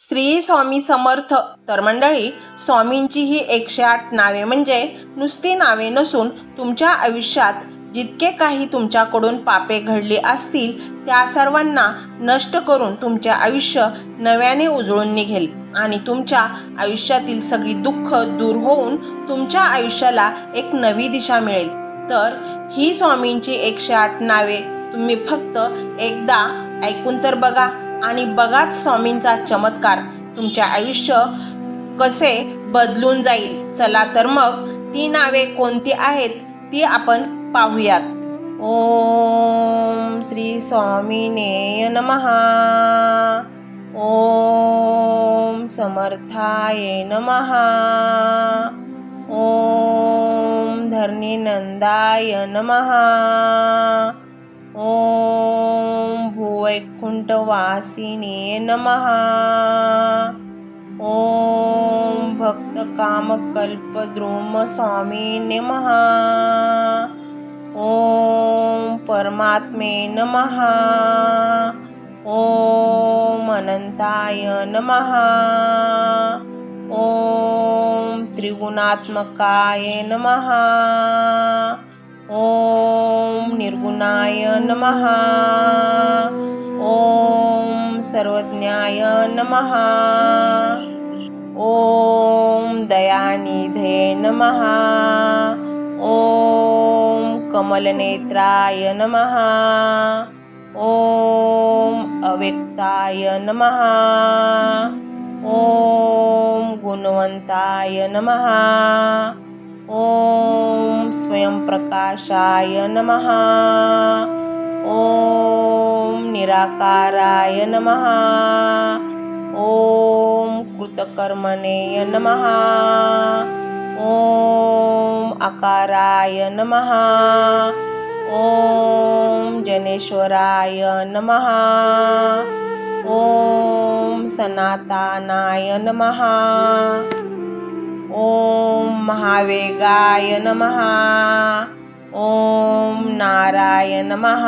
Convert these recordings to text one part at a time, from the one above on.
श्री स्वामी समर्थ. तर मंडळी स्वामींची ही एकशे आठ नावे म्हणजे नुसती नावे नसून तुमच्या आयुष्यात जितके काही तुमच्याकडून पापे घडली असतील त्या सर्वांना नष्ट करून तुमचे आयुष्य नव्याने उजळून निघेल आणि तुमच्या आयुष्यातील सगळी दुःख दूर होऊन तुमच्या आयुष्याला एक नवी दिशा मिळेल. तर ही स्वामींची एकशे आठ नावे तुम्ही फक्त एकदा ऐकून तर बघा. आणि बघाच स्वामींचा चमत्कार. तुमचे आयुष्य कसे बदलून जाईल? चला तर मग ती नावे कोणती आहेत ती आपण पाहूयात. ओम श्री स्वामीने नमहा ओम समर्थाय नमहा ओम धरणीनंदाय नमहा ओम भुवैकुंठवासिने नमहा ओम भक्तकामकल्पद्रुम स्वामी नमः। ओम परमात्मे नमः। ओम अनंताय नमः। ओम त्रिगुणात्मकाय नमः। ओम निर्गुणाय नमः। सर्वज्ञाय नमः। ओम दयानिधे नमः। ओम कमलनेत्राय नमः। ओम अव्यक्ताय नमः। ओम गुणवंताय नमः। ओम स्वयंप्रकाशाय नमः। ओम निराकाराय नमः। ओम कृतकर्मणे नमः। ओम आकाराय नमः। ओम जनेश्वराय नमः। ओम सनातनाय नमः। ओम महावेगाय नमः। ओम नाराय नमः।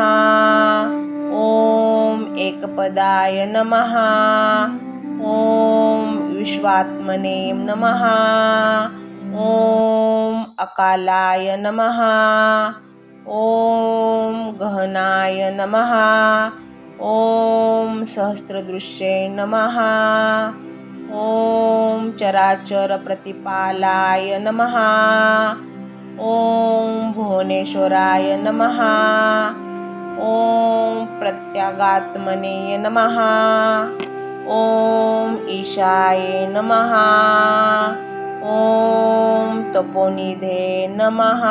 ओम एकपदाय नमः। ओम विश्वात्मने नमः। ओम अकालाय नमः। ओम गहनाय नमः। ओम सहस्रदृश्ये नमः। ओम चराचर प्रतिपालाय नमः। ओम भुवनेश्वराय नमः। ओम प्रत्यागात्मने नमः। ओम ईशाय नमः। ओम तपोनिधे नमः।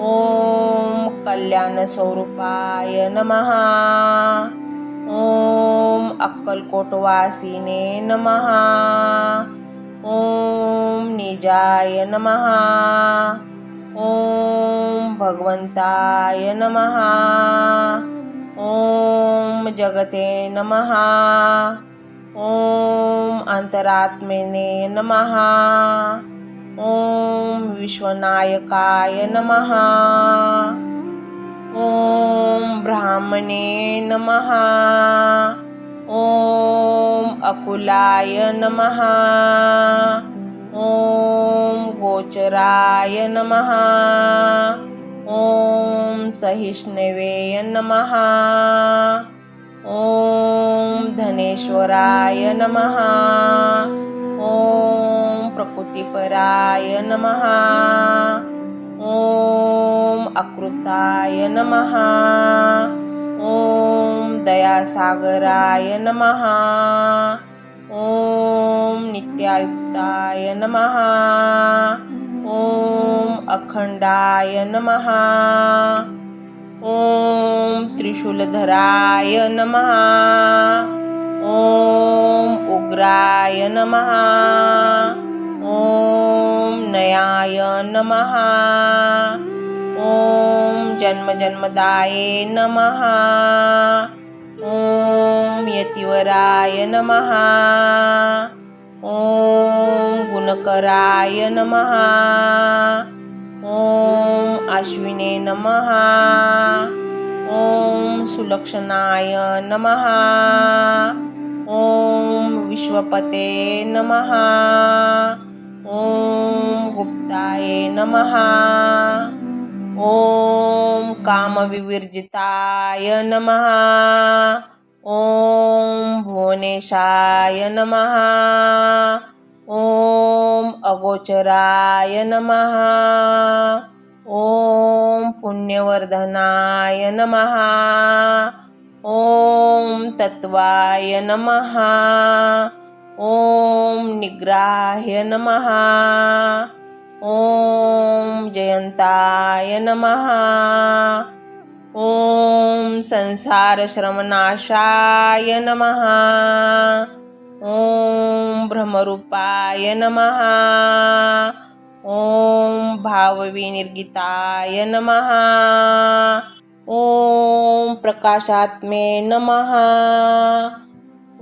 ओम कल्याणस्वरूपाय नमः। ओम अक्कलकोटवासिने नमः। ओम निजाय नमः। ओम भगवंताय नमः। ओम जगते नमः। ओम अंतरात्मेने नमः। ओम विश्वनायकाय नमः। ओम ब्राह्मणे नमः। ओम अकुलाय नमः। ओम गोचराय नमः। ओम सहिष्णवे नमः। ओम धनेश्वराय नमः। ओम प्रकृतिपराय नमः। ओम अकृताय नमः। ओम दयासागराय नमः। ओम नित्यायुक्ताय नमः। ओम अखंडाय नमः। ओम त्रिशूलधराय नमः। ओम उग्राय नमः। ओम नयाय नमः। ओम जन्मजन्मदाये नमः। ओम यतिवराय नमः। ओम गुणकराय नमहा ओम आश्विने नमहा ओम सुलक्षणाय नमहा ओम विश्वपते नमहा ओम गुप्ताय नमहा ओम कामविवर्जिताय नमहा ओम भुवनेशाय नमहा ओम अगोचराय नमहा ओम पुण्यवर्धनाय नमहा ओम तत्वाय नमहा ओम निग्राह्य नमहा ओम जयंताय नमहा ॐ संसारश्रमनाशाय नमः। ॐ भ्रमरूपाय नमः। ॐ भावविनिर्गिताय नमः। ॐ प्रकाशात्मे नमः।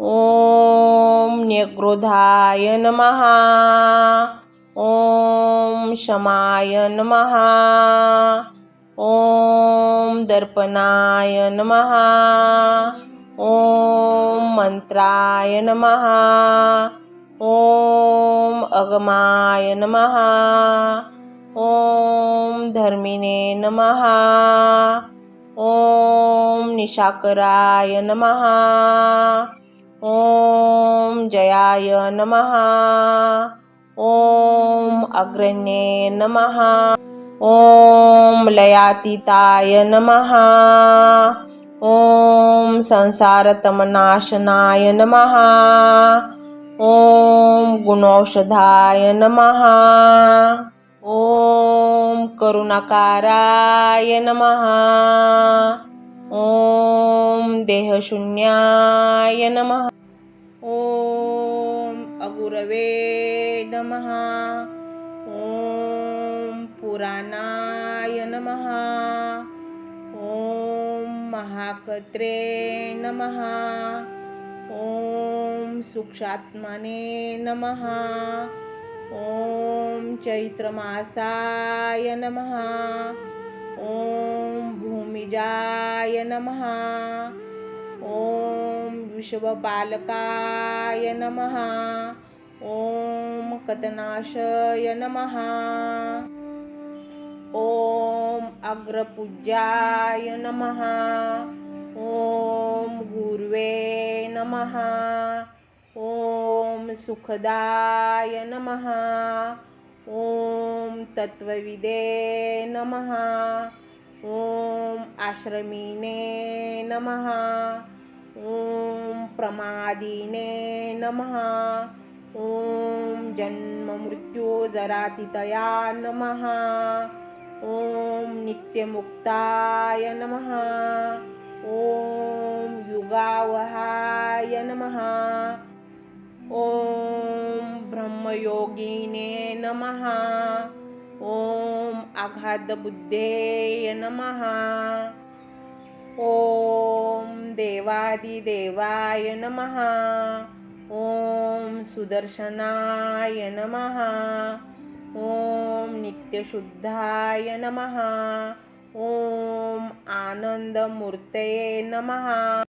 ॐ न्यग्रोधाय नमः। ॐ शमाय नमः। ॐ दर्पणाय नमः। ॐ मन्त्राय नमः। ॐ अगमाय नमः। ॐ धर्मिणे नमः। ॐ निशाकराय नमः। ॐ जयाय नमः। ॐ अग्रण्ये नमः। ॐ लयातीताय नमः। ॐ संसारतमनाशनाय नमः। ॐ गुणौषधाय नमः। ॐ करुणाकाराय नमः। ॐ देहशून्याय नमः। ॐ अगुरवे नमः। पुराणाय नमः ॐ महाकत्रे नमः ॐ सूक्षात्मने नमः ॐ चैत्रमासाय नमः ॐ भूमिजाय नमः ॐ विश्वपालकाय नमः ॐ कतनाशय नमः ॐ अग्रपूज्याय नमः। ॐ गुर्वे नमः। ॐ सुखदाय नमः। ॐ तत्त्वविदे नमः। ॐ आश्रमीने नमः। ॐ प्रमादिने नमः। ॐ जन्ममृत्युजरातितया नमः। ॐ नित्यमुक्ताय नमः। ॐ युगावहाय नमः। ॐ ब्रह्मयोगिने नमः। ॐ आघातबुद्धेय नमः। ॐ देवादिदेवाय नमः। ॐ सुदर्शनाय नमः ॐ नित्यशुद्धाय नमः. ॐ आनन्दमूर्तये नमः.